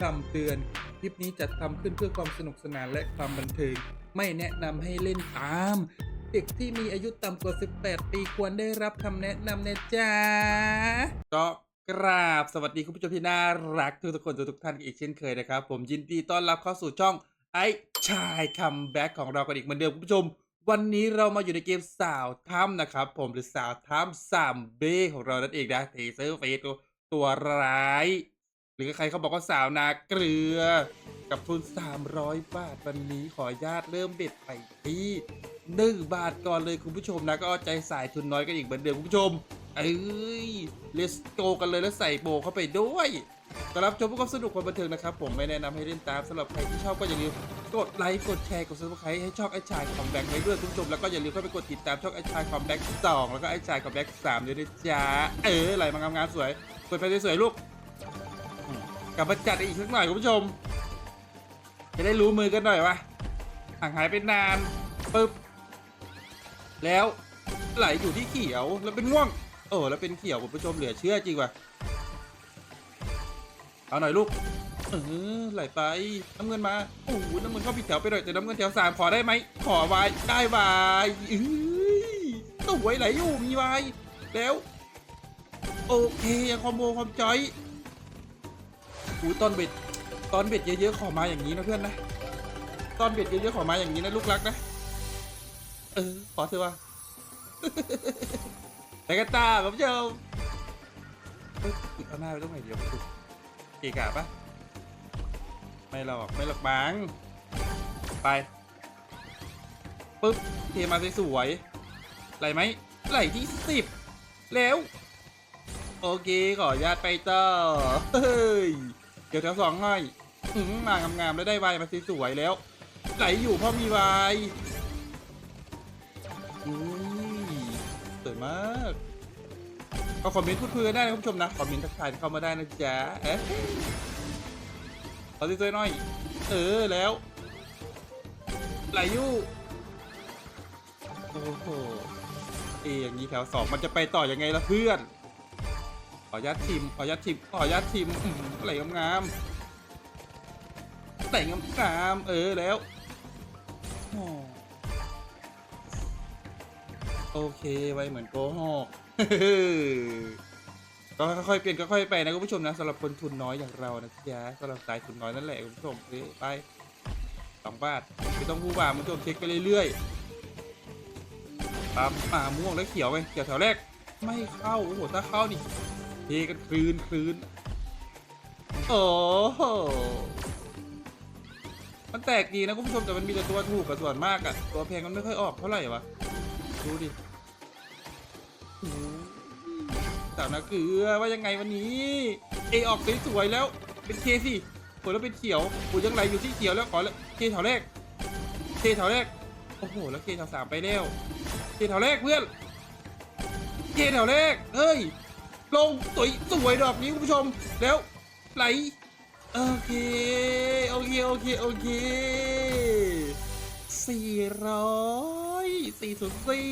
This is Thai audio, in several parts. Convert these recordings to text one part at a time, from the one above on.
คำเตือน คลิปนี้จัดทำขึ้นเพื่อความสนุกสนานและความบันเทิง ไม่แนะนำให้เล่นตาม เด็กที่มีอายุต่ำกว่า 18 ปีควรได้รับคำแนะนำนะจ๊ะก็กราบสวัสดีคุณผู้ชมที่น่ารักทุกทุกคนทุกท่านอีกเช่นเคยนะครับ ผมยินดีต้อนรับเข้าสู่ช่องไอ้ชายคัมแบ็กของเรากันอีกเหมือนเดิมคุณผู้ชม วันนี้เรามาอยู่ในเกมสาวถ้ำนะครับ ผมหรือสาวถ้ำสามเบของเรานั่นเองนะเทเซอร์เฟสตัวร้าย รือใครเขาบอกว่าสาวนาเกลือ กับทุน 300 บาทวันนี้ขอญาตเริ่มเบ็ดไปที่หนึ่งบาทก่อนเลยคุณผู้ชมนะก็เอาใจสายทุนน้อยกันอีกเหมือนเดิมคุณผู้ชม เอ้ยเลสโกกันเลยแล้วใส่โบเข้าไปด้วยก็รับชมเพื่อความสนุกความบันเทิงนะครับ ผมไม่แนะนำให้เล่นตามสำหรับใครที่ชอบก็อย่าลืมกดไลค์กดแชร์กดซับสไครต์ให้ช่องไอชายคอมแบ็กไว้ด้วยคุณผู้ชมแล้วก็อย่าลืมเข้าไปกดติดตามช่องไอชายคอมแบ็กสองแล้วก็ไอชายคอมแบ็กสามด้วยนะจ๊ะเออไหลมางามๆสวยเปิดไฟสวยๆลูก ลับมาจัดอีกสักหน่อยคุณผู้ชม จะได้รู้มือกันหน่อยว่าห่างหายไปนานปึ๊บแล้วไหลอยู่ที่เขียวแล้วเป็นง่วงโอ้แล้วเป็นเขียวคุณผู้ชมเหลือเชื่อจริงว่ะเอาหน่อยลูกเออไหลไปน้ำเงินมาโอ้โหน้ำเงินเข้าผิดแถวไปหน่อยแต่น้ำเงินแถวสามขอได้ไหมขอวายได้วายเอ้ยสวยไหลอยู่มีวายแล้ว โอเคคอมโบคอมจอย อูตอนเบ็ดตอนเบ็ดเยอะๆขอมาอย่างนี้นะเพื่อนนะ ตอนเบ็ดเยอะๆขอมาอย่างนี้นะลูกรักนะ เออขอเถอะว่าแต่กันตาผมเจ้าเฮ้ยเอาหน้าไปตรงไหนเดี๋ยวถูกเกะกะปะไม่หรอกไม่หรอกบังไปปึ๊บเทมาสวยๆไหลไหมไหลที่สิบแล้ว โอเค ขออนุญาตไปต่อเฮ้ย เดี๋ยวแถวสองหน่อยอื้อหือมางามๆแล้วได้วายมาสวยๆแล้วไหลอยู่เพราะมีวายอุ้ยสวยมากก็คอมเมนต์พูดคุยกันได้นะคุณผู้ชมนะ คอมเมนต์ทักทายเข้ามาได้นะจ๊ะเอ๊ะขอสวยๆหน่อย เออแล้วไหลอยู่โอ้โหเอยอย่างนี้แถวสองมันจะไปต่อยังไงล่ะเพื่อน ขออนุญาทิมขออนุญาทิมขออนุญาทิมอื้อหือไหลงามๆไหลงามๆเออแล้วโอเคไว้เหมือนโกหกก็ค่อยๆเปลี่ยนก็ค่อยๆไปนะคุณผู้ชมนะสำหรับคนทุนน้อยอย่างเรานะจ๊ะสำหรับสายทุนน้อยนั่นแหละคุณผู้ชมเอ้ยไปสองบาทไม่ต้องผู้บ่าคุณผู้ชมเช็คไปเรื่อยๆตามอ่าม่วงและเขียวไปเขียวแถวแรก ไม่เข้าโอ้โหถ้าเข้านี่ ทกันคลืนคลืนโอ้โหมันแตกดีนะคุณผู้ชมแต่มันมีแต่ตัวถูกกับส่วนมากอะตัวแพงมันไม่ค่อยออกเท่าไหร่วะดูดิสาวนาเกลือว่ายังไงวันนี้ เอออกสวยๆแล้วเป็นเคสิผลแล้วเป็นเขียวโอ้ยังไหลอยู่ที่เขียวแล้วขอเลยเคแถวแรกเคแถวแรกโอ้โหแล้วเคแถวสามไปแล้วเคแถวแรกเพื่อนเกแถวแรกเฮ้ย ลงสวยสวยดอกนี้คุณผู้ชม แล้วไหลโอเค โอเค โอเค โอเคสี่ร้อยสี่สุดสี่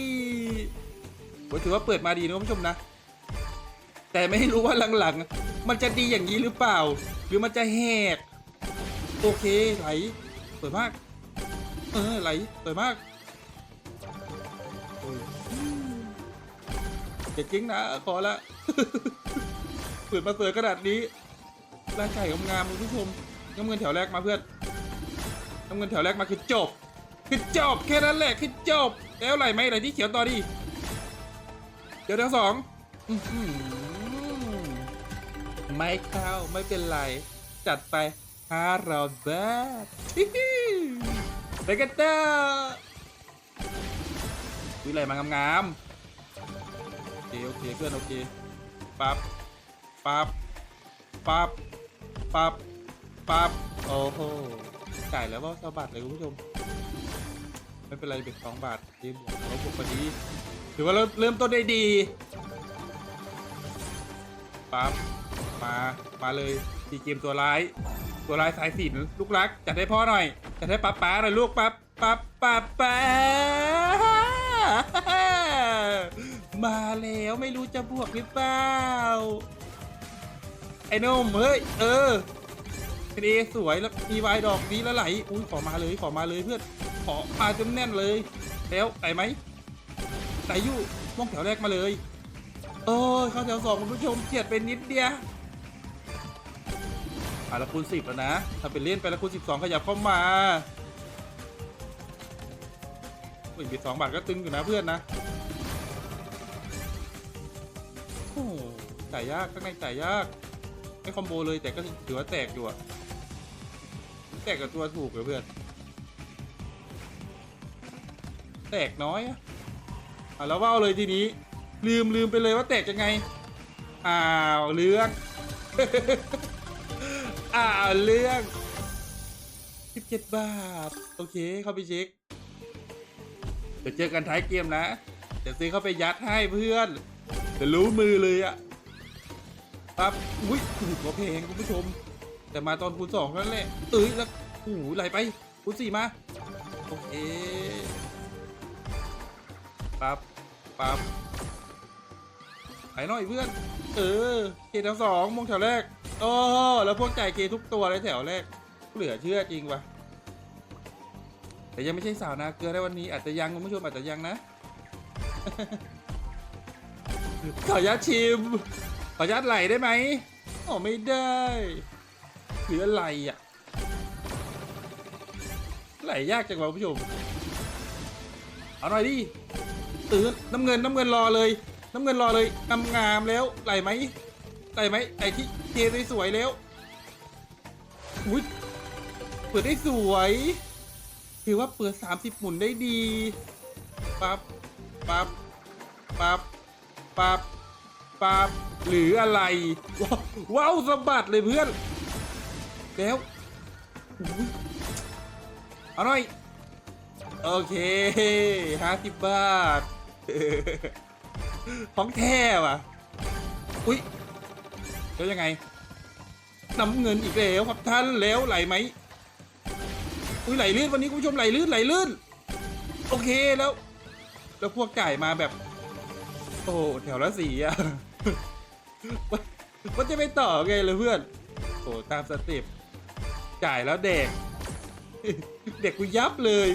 ผมถือว่าเปิดมาดีนะคุณผู้ชมนะ แต่ไม่รู้ว่าหลังๆ มันจะดีอย่างนี้หรือเปล่า หรือมันจะแหก โอเคไหลสวยมาก เออไหลสวยมาก อย่าจริงนะ ขอละเปิดมาเสือขนาดนี้ร่างกายงามคุณผู้ชมน้ำเงินแถวแรกมาเพื่อนน้ำเงินแถวแรกมาคือจบ คือจบแค่นั้นแหละคือจบ แล้วไหลไหมไหลที่เขียวต่อดิเดี๋ยวแถวสองไม่เข้าไม่เป็นไร จัดไปห้าร้อยบาทไปกันเถอะวิไหลมางามๆ เคโอเคเพื่อนโอเคปั๊บปั๊บปั๊บปั๊บปั๊บโอ้โหจ่ายแล้วว่าสบัดเลยคุณผู้ชม ไม่เป็นไรเบ็ดสองบาทเกมบวกเราบวกพอดีถือว่าเราเริ่มต้นได้ดีปั๊บมามาเลยทีเกมตัวร้าย ตัวร้ายสายสินลูกรักจัดให้พ่อหน่อยจัดให้ป๊าป๊าหน่อยลูกปั๊บปั๊บปั๊บป๊า มาแล้วไม่รู้จะบวกหรือเปล่า ไอ้นุ่มเฮ้ย เออเอสวยแล้วมีวายดอกนี้แล้วไหล อุ้ยขอมาเลยขอมาเลยเพื่อน ขอมาจนแน่นเลย แล้วไหลไหมไหลอยู่ม่วงแถวแรกมาเลยโอ้ยเข้าแถวสองคุณผู้ชมเฉียดไปนิดเดียวอะละคูณสิบแล้วนะ ถ้าเป็นเล่นไปละคูณสิบสองขยับเข้ามาอุ้ยบิดสองบาทก็ตึงอยู่นะเพื่อนนะ จ่ายยากข้างในจ่ายยาก ไม่คอมโบเลยแต่ก็ถือว่าแตกอยู่อะแตกกับตัวถูกเลยเพื่อน แตกน้อยอะอะแล้วว่าวเลยทีนี้ ลืมลืมไปเลยว่าแตกยังไง อ้าวเรื่องอ้าวเรื่อง17 บาท โอเค เข้าไปเช็ค เดี๋ยวเจอกันท้ายเกมนะ เดี๋ยวซื้อเข้าไปยัดให้เพื่อนเดี๋ยวรู้มือเลยอะ ครับอุ้ยถูกกว่าเพลงคุณผู้ชม แต่มาตอนคูณสองนั่นแหละเอ้ยแล้วโอ้โหไหลไปคูณสี่มาโอเคปั๊บปั๊บไหลหน่อยเพื่อน เออเคแถวสองมงแถวแรกโอ้แล้วพวกจ่ายเคทุกตัวเลยแถวแรก เหลือเชื่อจริงวะแต่ยังไม่ใช่สาวนาเกลือได้วันนี้อาจจะยังคุณผู้ชมอาจจะยังนะขออนุญาตชิม ขออนุญาตไหลได้ไหมอ๋อไม่ได้หรืออะไรอะ ไหลยากจังวะคุณผู้ชม เอาหน่อยดิตื่นน้ำเงินน้ำเงินรอเลย น้ำเงินรอเลยงามงามแล้วไหลไหมไหลไหมไหลที่เทได้สวยแล้วอุ้ยเปิดได้สวยถือว่าเปิด30หมุนได้ดีปั๊บปั๊บปั๊บปั๊บ ปั๊บหรืออะไร ว้าวสะบัดเลยเพื่อน แล้วอุ๊ยเอาหน่อย โอเคห้าสิบบาทของแท้ว่ะ อุ้ยแล้วยังไงน้ำเงินอีกแล้วครับท่านแล้วไหลไหมอุ้ยไหลลื่นวันนี้คุณผู้ชมไหลลื่นไหลลื่น โอเคแล้ว แล้วพวกจ่ายมาแบบ อ้โหแถวละสี่อะมันจะไปต่อไงเลยเพื่อนโอ้ตามสเต็ปจ่ายแล้วเด็กเด็กกูยับเลย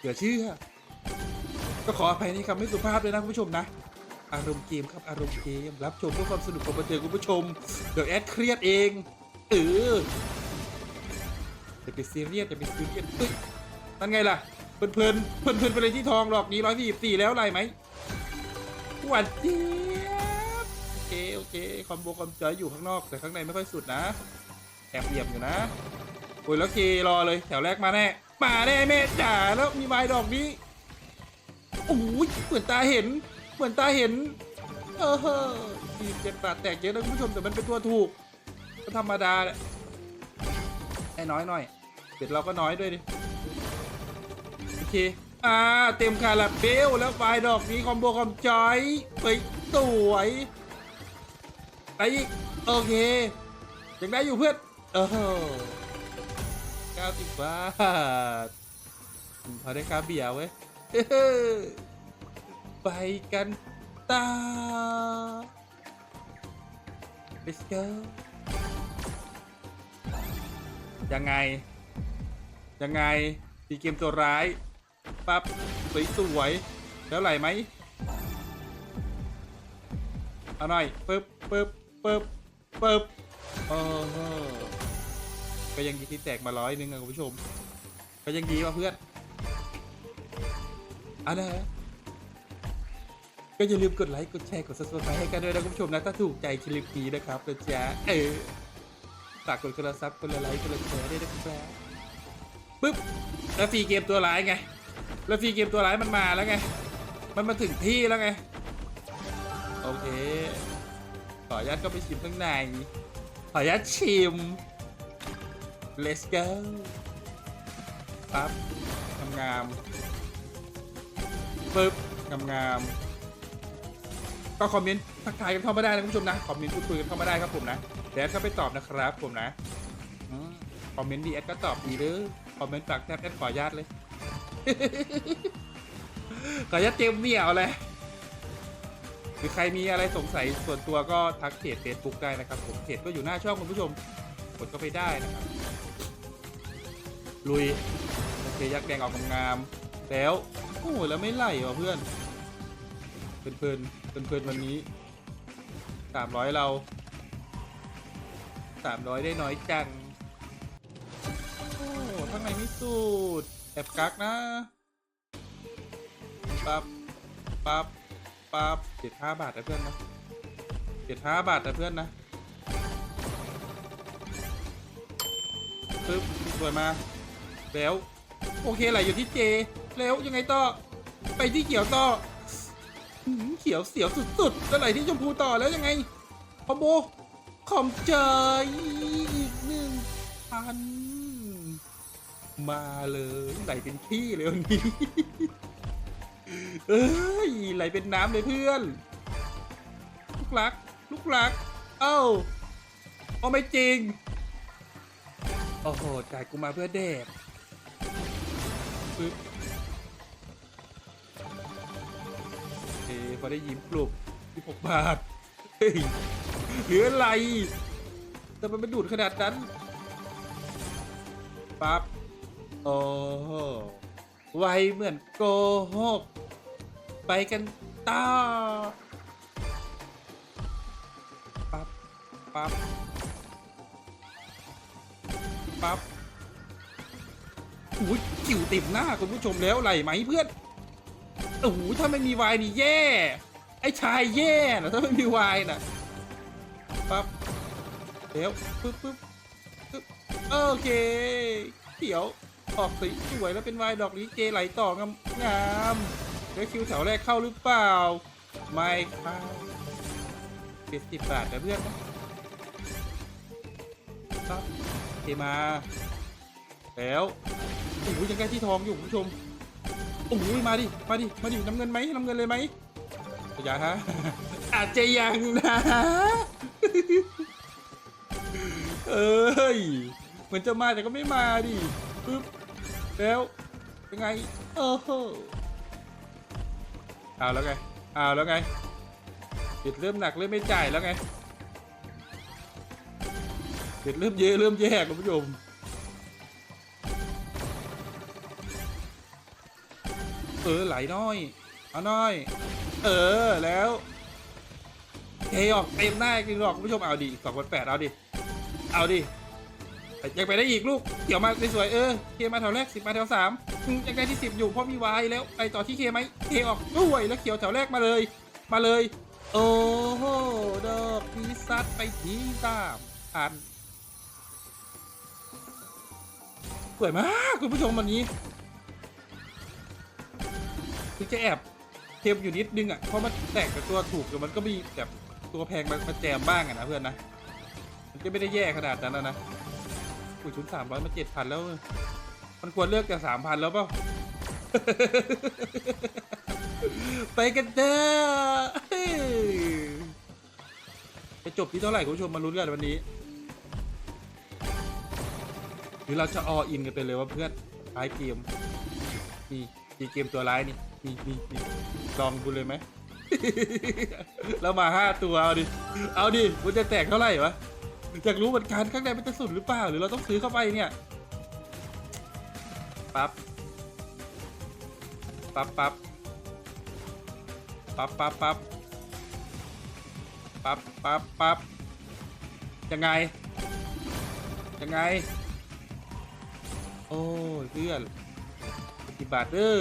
เดี๋ยวเชื่อ ก็ขออภัยในคำไม่สุภาพเลยนะคุณผู้ชมนะ อารมณ์เกมครับอารมณ์เกมรับชมเพื่อความสนุกของบันเทิงคุณผู้ชม เดี๋ยวแอดเครียดเองเอออย่าไปซีเรียสอย่าไปซีเรียสเฮ้ยนั่นไงล่ะ เพลินเพลินเพลินเพลินไปเลยที่ทองหรอกนี้ร้อยสี่สี่แล้วไรไหม หวานเจี๊ยบโอเคโอเคคอมโบคอมจอยอยู่ข้างนอกแต่ข้างในไม่ค่อยสุดนะแอบเหลี่ยมอยู่นะโอ้ยแล้วเครอเลยแถวแรกมาแน่มาแน่แม่จ๋าแล้วมีใบดอกนี้โอ้ยเหมือนตาเห็น เหมือนตาเห็น เออสี่เจ็ดบาแตกเยอะนะคุณผู้ชมแต่มันเป็นตัวถูกก็ธรรมดาแหละให้น้อยหน่อยเด็ดเราก็น้อยด้วยดิโอเค อ่าเต็มคาราเบลแล้วไฟดอกนี้คอมโบคอมจอยไปสวยไปอีกโอเคยังได้อยู่เพื่อนเออเก้าสิบบาทอืมพอได้ค่าเบียร์เว้ยไปกันต่อ let's go ยังไง ยังไง ดีเกมตัวร้าย ปั๊บสวยสวยๆแล้วไหลไหมเอาหน่อยปึ๊บปึ๊บปึ๊บปึ๊บโอ้โหก็ยังดีที่แตกมาร้อยหนึงอะคุณผู้ชม ก็ยังดีว่ะเพื่อนอันนะก็อย่าลืมกดไลค์ กดแชร์ กด subscribe ให้กันด้วยนะคุณผู้ชมนะ ถ้าถูกใจคลิปนี้นะครับนะจ๊ะเออฝากกดกระซับกดไลค์กดแชร์ด้วยนะครับปึ๊บแล้วฟรีเกมตัวร้ายไง แล้วฟรีเกมตัวร้ายมันมาแล้วไง มันมาถึงที่แล้วไง โอเค ขออนุญาตก็ไปชิมข้างใน ขออนุญาตชิม let's go ปั๊บงามๆปึ๊บงามๆก็คอมเมนต์ทักทายกันเข้ามาได้นะคุณผู้ชมนะ คอมเมนต์พูดคุยกันเข้ามาได้ครับผมนะเดี๋ยวแอดก็ไปตอบนะครับผมนะ คอมเมนต์ดีแอดก็ตอบดีเด้อคอมเมนต์ฝากแทบแอดขออนุญาตเลย ขออนุญาตเตรียมเหมี่ยวเลยหรือใครมีอะไรสงสัยส่วนตัวก็ทักเพจ Facebook ได้นะครับผมเพจก็อยู่หน้าช่องคุณผู้ชมกดก็ไปได้นะครับ ลุยโอเคยักษ์แดงออกงามๆแล้วโอ้โหแล้วไม่ไหลว่ะเพื่อนเพลินเพลินเพลินวันนี้สามร้อยเราสามร้อยได้น้อยจัง โอ้ข้างในไม่สุดแอบกักนะปั๊บปั๊บปั๊บเจ็ดห้าบาทนะเพื่อนนะเจ็ดห้าบาทนะเพื่อนนะปึ๊บสวยมา แล้ว โอเคไหละอยู่ที่เจ แล้วยังไงต่อ ไปที่เขียวต่อเขียวเสียวสุดๆแล้วไหลที่ชมพูต่อแล้วยังไงคอมโบคอมเจยอีกหนึ่งพัน มาเลยไหลเป็นขี้เลยวันนี้ เอ้ยไหลเป็นน้ำเลยเพื่อน ลูกรัก ลูกรัก เอ้าเอาไม่จริง โอ้โหจ่ายกูมาเพื่อแดกปึ๊บเอพอได้ยิ้มปลุกที่หกบาทเฮ้ยเหลืออะไรแต่มันไม่ดูดขนาดนั้นปั๊บ อ้โหไวเหมือนโกหก ไปกันต่อปั๊บปั๊บปั๊บโอ้ยจิ๋วติดหน้าคุณผู้ชมแล้วไหลไหมเพื่อนโอ้โหถ้าไม่มีวายนี่แย่ ไอ้ชายแย่นะถ้าไม่มีวายนะปั๊บเดี๋ยวปึ๊บปึ๊บโอเคเขียว ออกสีสวยแล้วเป็นวายดอกนี้เจไหลต่องามงามแล้วคิวแถวแรกเข้าหรือเปล่า ไม่เข้าเจ็ดสิบบาทนะเพื่อนนะครับเคมา แล้วโอ้โหยังใกล้ที่ทองอยู่คุณผู้ชมโอ้โหมาดิ มาดิ มาดิน้ำเงินไหมน้ำเงินเลยไหมอย่าฮะอาจจะยังนะเอ้ยเหมือนจะมาแต่ก็ไม่มาดิปึ๊บ แล้วยังไงโอ้โหเอาแล้วไงเอาแล้วไงจิตเริ่มหนักเริ่มไม่จ่ายแล้วไงจิตเริ่มเยอะเริ่มแย่คุณผู้ชมเออไหลน้อยเอาน้อย เออแล้วเทออกเต็มหน้ากินหรอกคุณผู้ชมเอาดิสองพันแปดเอาดิเอาดิ ยังไปได้อีกลูกเกี่ยวมาสวยๆเออเคมาแถวแรกสิบมาแถวสามอืมยังได้ที่สิบอยู่เพราะมีวายแล้วไปต่อที่เคไหมเคออกด้วยแล้วเขียวแถวแรกมาเลย มาเลย โอ้โหดอกพีซัดไปทีสามอันสวยมากคุณผู้ชมวันนี้คือจะแอบเทมอยู่นิดนึงอะเพราะมันแตกกับตัวถูกแต่มันก็มีแบบตัวแพงมามาแจมบ้างอะนะเพื่อนนะมันก็ไม่ได้แย่ขนาดนั้นนะ นะอุ้ยชุดสามร้อยมาเจ็ดพันแล้ว มันควรเลือกแต่สามพันแล้วเปล่า ไปกันเด้อจะจบที่เท่าไหร่คุณผู้ชมมาลุ้นกันวันนี้ หรือเราจะออินกันไปเลยว่าเพื่อนท้ายเกมนี่มีเกมตัวร้ายนี่นี่นี่นี่ลองดูเลยไหมเรามาห้าตัว เอาดิ เอาดิมันจะแตกเท่าไหร่วะ อยากรู้เหมือนกันข้างในมันจะสุดหรือเปล่า หรือเราต้องซื้อเข้าไปเนี่ย ปั๊บ ปั๊บปั๊บปั๊บปั๊บปั๊บปั๊บปั๊บปั๊บยังไง ยังไง โอ้ยเพื่อนสิบบาทเด้อ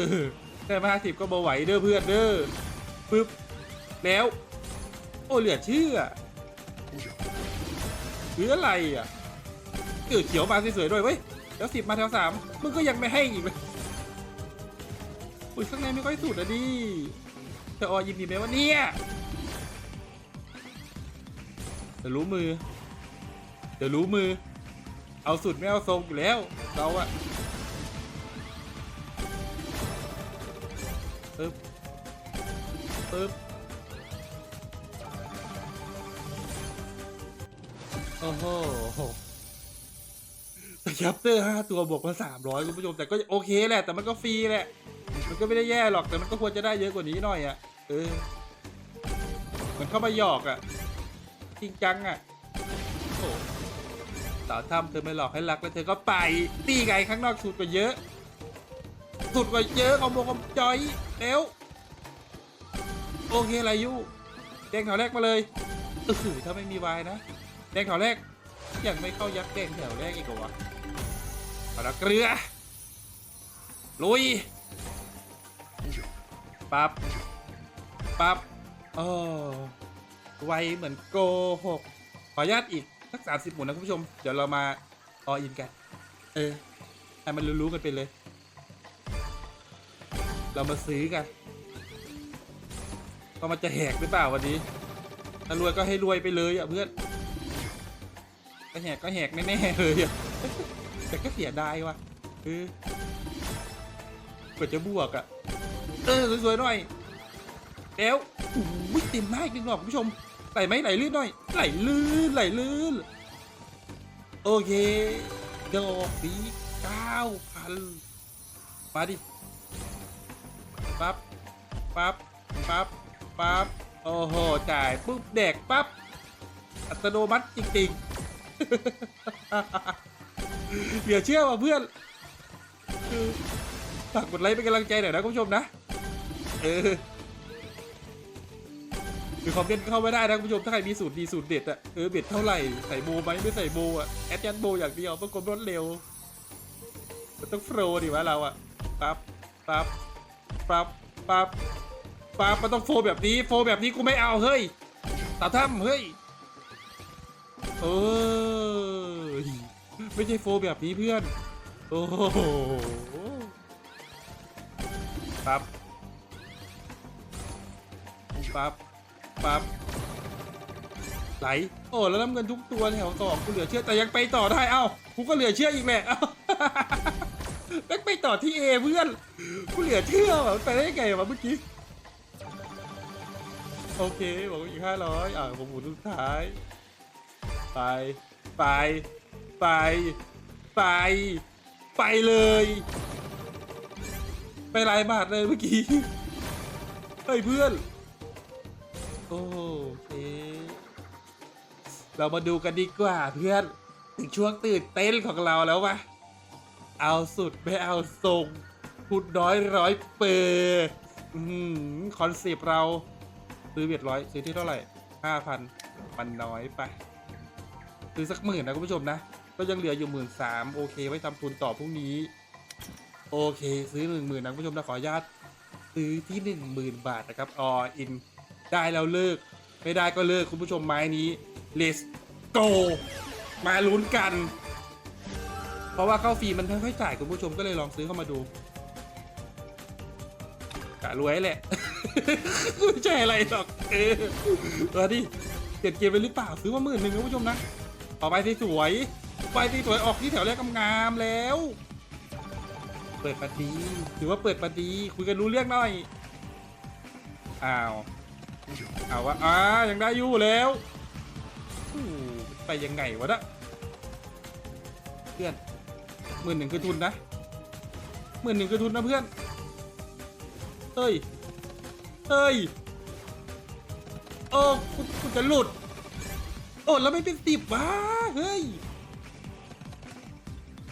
ได้มาห้าสิบก็บ่ไหวเด้อเพื่อนเด้อปึ๊บแล้ว โอ้เหลือเชื่อ รืออะไรอะเออเขียวมาสวยๆด้วยเว้ยแล้วสิบมาแถวสามมึงก็ยังไม่ให้อีกเลยอุ้ยข้างในไม่ค่อยสุดอะดิจะออยินดีไหมว่าเนี่ยเดี๋ยวรู้มือ เดี๋ยวรู้มือ เอาสุดไม่เอาทรงอยู่แล้วเราอะปึ๊บปึ๊บ โอ้โหแต่ยับเตอร์ห้าตัวบวกมาสามร้อยคุณผู้ชมแต่ก็โอเคแหละแต่มันก็ฟรีแหละ มันก็ไม่ได้แย่หรอกแต่มันก็ควรจะได้เยอะกว่านี้หน่อยอะ่ะ เออ มันเข้ามาหยอกอะ่ะ จริงจังอะ่ะโอ้โหสาวถ้ำเธอไม่หลอกให้รักแล้วเธอก็ไป ตีไงข้างนอกสุดกว่าเยอะ สุดกว่าเยอะเอาโมกจอยแล้วโอเคไรยูแดงแถวแรกมาเลยเออถ้าไม่มีวายนะ แดงแถวแรกยังไม่เข้ายักษ์แดงแถวแรกอีกเหรอวะเอาละเกลือลุยปั๊บปั๊บโอ้ไวเหมือนโกหกขออนุญาตอีกสักสามสิบหมุนนะคุณผู้ชม เดี๋ยวเรามาออินกัน เออให้มันรู้ๆกันไปเลย เรามาซื้อกัน ก็มันจะแหกหรือเปล่าวันนี้ถ้ารวยก็ให้รวยไปเลยอะเพื่อน ก็แหกก็แหกแน่ๆเลยอะแต่ก็เสียดายว่ะเออกว่าจะบวกอะเออสวยๆหน่อยแล้วโอ้ยเต็มมากจริงหรอกคุณผู้ชมไหลไหมไหลลื่นหน่อยไหลลื่นไหลลื่นโอเคดอกปีเก้าพันมาดิปั๊บปั๊บปั๊บปั๊บโอ้โหจ่ายปุ๊บเด็กปั๊บอัตโนมัติจริงๆ เหลือเชื่อว่ะเพื่อนฝากกดไลค์เป็นกำลังใจหน่อยนะคุณผู้ชมนะ เออคือคอมเมนต์เข้าไม่ได้นะคุณผู้ชมถ้าใครมีสูตรดีสูตรเด็ดอะเออเบ็ดเท่าไหร่ใส่โบไหมไม่ใส่โบอะแอดยันโบอย่างเดียวเพื่อความรวดเร็วมันต้องโฟล์ดิวะเราอะปั๊บปั๊บปั๊บปั๊บปั๊บมันต้องโฟล์แบบนี้ โฟล์แบบนี้กูไม่เอาเฮ้ยตาถ้ำเฮ้ย เออ ไม่ใช่โฟแบบนี้เพื่อน โอ้โหปั๊บ ปั๊บ ปั๊บ ไหล โอ้ แล้วน้ำเงินทุกตัวแถวสองกูเหลือเชื่อแต่ยังไปต่อได้ เอ้ากูก็เหลือเชื่ออีกแหละเอ้าแม่งไปต่อที่เอเพื่อนกูเหลือเชื่อว่ะไปได้ไงวะเมื่อกี้ โอเค บอกว่าอีกห้าร้อยอ่าผมหมุนสุดท้าย ไป ไป ไป ไป ไปเลย ไปหลายบาทเลยเมื่อกี้เฮ้ยเพื่อน โอเค เรามาดูกันดีกว่าเพื่อนถึงช่วงตื่นเต้นของเราแล้ววะเอาสุดไม่เอาทรงพูดน้อยร้อยเปอร์คอนเซปต์เราซื้อเบียดร้อยซื้อที่เท่าไหร่ห้าพันมันน้อยไป ซื้อสักหมื่นนะคุณผู้ชมนะ ก็ยังเหลืออยู่หมื่นสามโอเค ไว้ทำทุนต่อพรุ่งนี้ โอเค ซื้อหนึ่งหมื่นนะคุณผู้ชมนะขออนุญาตซื้อที่หนึ่งหมื่นบาทนะครับออินได้แล้วเลิก ไม่ได้ก็เลิกคุณผู้ชมไม้นี้ let's go มาลุ้นกัน เพราะว่าเข้าฟรีมันไม่ค่อยจ่ายคุณผู้ชมก็เลยลองซื้อเข้ามาดูกะรวยแหละไม่ใช่อะไรหรอกเออมาดิเปลี่ยนเกมไปหรือเปล่าซื้อมาหมื่นหนึ่งคุณผู้ชมนะ ต่อไปที่สวยไปที่สวยออกที่แถวแรกงามๆแล้ว เปิดปาดีถือว่าเปิดปาดีคุยกันรู้เรื่องหน่อยอ้าวเอาวะอ่ายังได้อยู่แล้วไปยังไงวะนะเพื่อนหมื่นหนึ่งคือทุนนะหมื่นหนึ่งคือทุนนะเพื่อนเฮ้ยเฮ้ยโอ้คุณจะหลุด โอ้แล้วไม่เป็นสิบวะเฮ้ย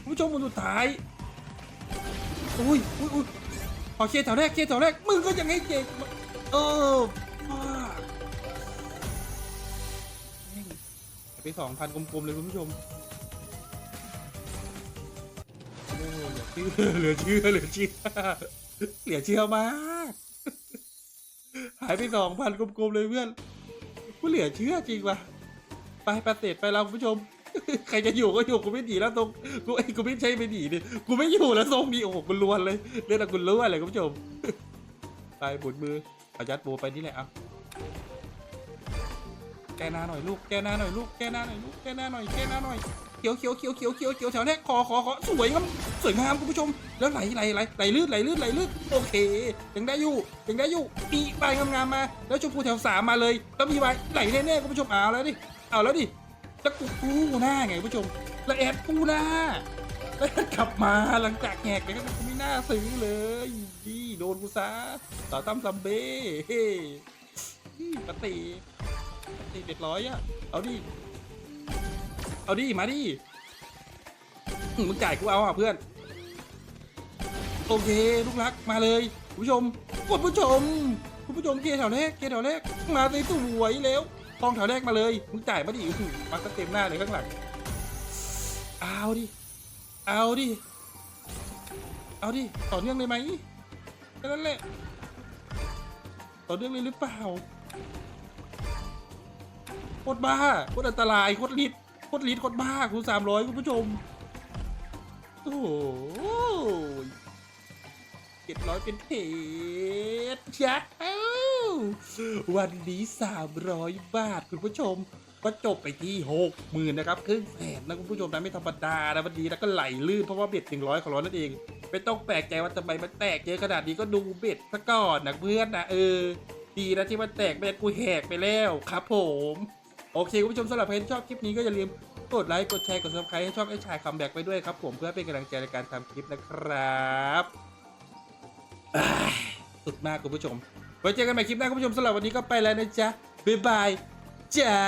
ผู้ชมคนสุดท้ายอุ้ยอุ้ยอุ้ยขอเคแถวแรกเคแถวแรกมึงก็ยังให้เก่งเออว้าไปสองพันกลมๆเลยคุณผู้ชมโอ้เหลือเชื่อเหลือเชื่อเหลือเชื่อเหลือเชื่อมากหายไปสองพันกลมๆเลยเพื่อนกูเหลือเชื่อจริงว่ะ ไปไปเสร็จไปแล้วคุณผู้ชม ใครจะอยู่ก็อยู่กูไม่ดีแล้วตรงกูไอ้กูไม่ใช่ไม่ดีดิกูไม่อยู่แล้วทรงนี้โอ้โหกูล้วนเลยเรื่องอะกูล้วนเลยคุณผู้ชมไปบุดมือเอายัดโบไปนี่แหละเอาแกน้าหน่อยลูกแกน้าหน่อยลูกแกน้าหน่อยลูกแกน้าหน่อยแกน้าหน่อยเขียวเขียวเขียวเขียวเขียวเขียวแถวแรกคอคอคอสวยงามสวยงามคุณผู้ชม แล้วไหลไหลไหลไหลลื่นไหลลื่นไหลลื่นโอเคยังได้อยู่ยังได้อยู่ปีใบงามๆมา แล้วชมพูแถวสามมาเลยแล้วมีใบไหลแน่ๆคุณผู้ชมเอาแล้วดิ เอาแล้วดิแล้วกูกู้หน้าไงผู้ชม แล้วแอดกู้หน้า แล้วกลับมาหลังจากแหกไปก็กูไม่น่าซื้อเลยดีโดนกูซะต่อตั้มซัมเบ้ปฏิปฏิเด็ดร้อยอะเอาดิ เอาดิ มาดิมึงจ่ายกูเอาอะเพื่อน โอเคลูกรักมาเลยผู้ชมคุณผู้ชม คุณผู้ชมเกียร์แถวแรกเกียร์แถวแรกมาเลยสวยแล้ว ทองแถวแรกมาเลย มึงจ่ายมาดิอื้อหือมาก็เต็มหน้าเลยข้างหลัง เอาดิ เอาดิ เอาดิ ต่อเนื่องเลยไหมแค่นั้นแหละ ต่อเนื่องเลยหรือเปล่า โคตรบ้า โคตรอันตราย โคตรลิดโคตรลิดโคตรบ้าคูณสามร้อยคุณผู้ชม โอ้โหเจ็ดร้อยเป็นเพชรจ้า วันนี้สามร้อยบาทคุณผู้ชม ก็จบไปที่หกหมื่นนะครับครึ่งแสนนะคุณผู้ชมนะไม่ธรรมดานะวันนี้แล้วก็ไหลลื่นเพราะว่าเบ็ดหนึ่งร้อยของเรานั่นเองไม่ต้องแปลกใจว่าทำไมมันแตกเยอะขนาดนี้ก็ดูเบ็ดซะก่อนนะเพื่อนนะเออ ดีนะที่มันแตกไม่งั้นกูแหกไปแล้วครับผมโอเคคุณผู้ชมสำหรับใครที่ชอบคลิปนี้ก็อย่าลืมกดไลค์กดแชร์กด subscribe ให้ช่องไอ้ชายคัมแบ็กไปด้วยครับผมเพื่อเป็นกำลังใจในการทำคลิปนะครับ สุดมากคุณผู้ชม ว้เจอกันใหม่คลิปหน้าคุณผู้ชมสำหรับวันนี้ก็ไปแล้วนะจ๊ะบ๊ายบายจ้า